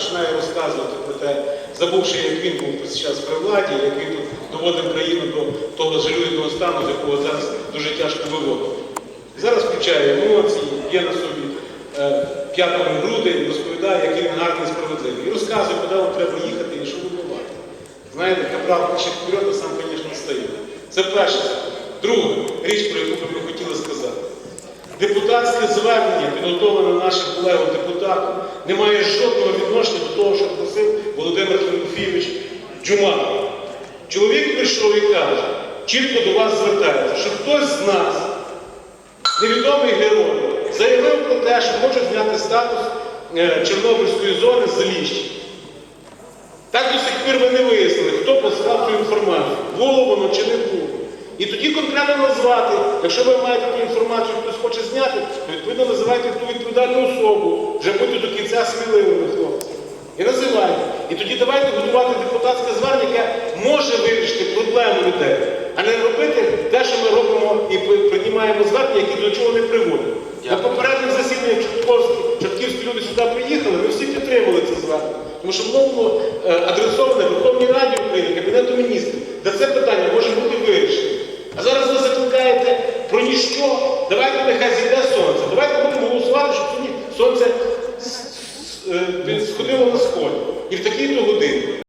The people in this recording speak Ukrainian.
починає розказувати про те, забувши, як він був зараз при владі, як він тут доводив країну до того жалюгідного стану, з якого зараз дуже тяжко виводити. Зараз включає емоції, є на собі е, п'ятої груди розповідає, який він гарний справедливий. І розказує, куди вам треба їхати і що вибивати. Знаєте, капрал пише вперед, а сам, звісно, стає. Це перше. Друга річ, про яку ми хотіли сказати. Депутатське звернення, підготовлене нашим колегам просив Володимир Тимофійович Джумак. Чоловік прийшов і каже, чітко до вас звертається, що хтось з нас, невідомий герой, заявив про те, що хоче зняти статус е, Чорнобильської зони з Заліщі. Так до сих пір ви не вияснили, хто послав цю інформацію, було воно чи не було. І тоді конкретно назвати, якщо ви маєте таку інформацію, хтось хоче зняти, то відповідно називайте ту відповідальну особу, вже будьте до кінця сміливими хлопці. І тоді давайте готувати депутатське звернення, яке може вирішити проблему людей, а не робити те, що ми робимо і приймаємо звернення, які до чого не приводять. На попередніх засіданнях Чортківські, люди сюди приїхали, ми всі підтримали це звернення. Тому що воно було е, адресоване Верховній Раді України, Кабінету міністрів, де це питання може бути вирішено. А зараз ви закликаєте про ніщо. Давайте нехай зійде сонце. Давайте будемо голосувати, щоб сьогодні сонце і в такій-то годині.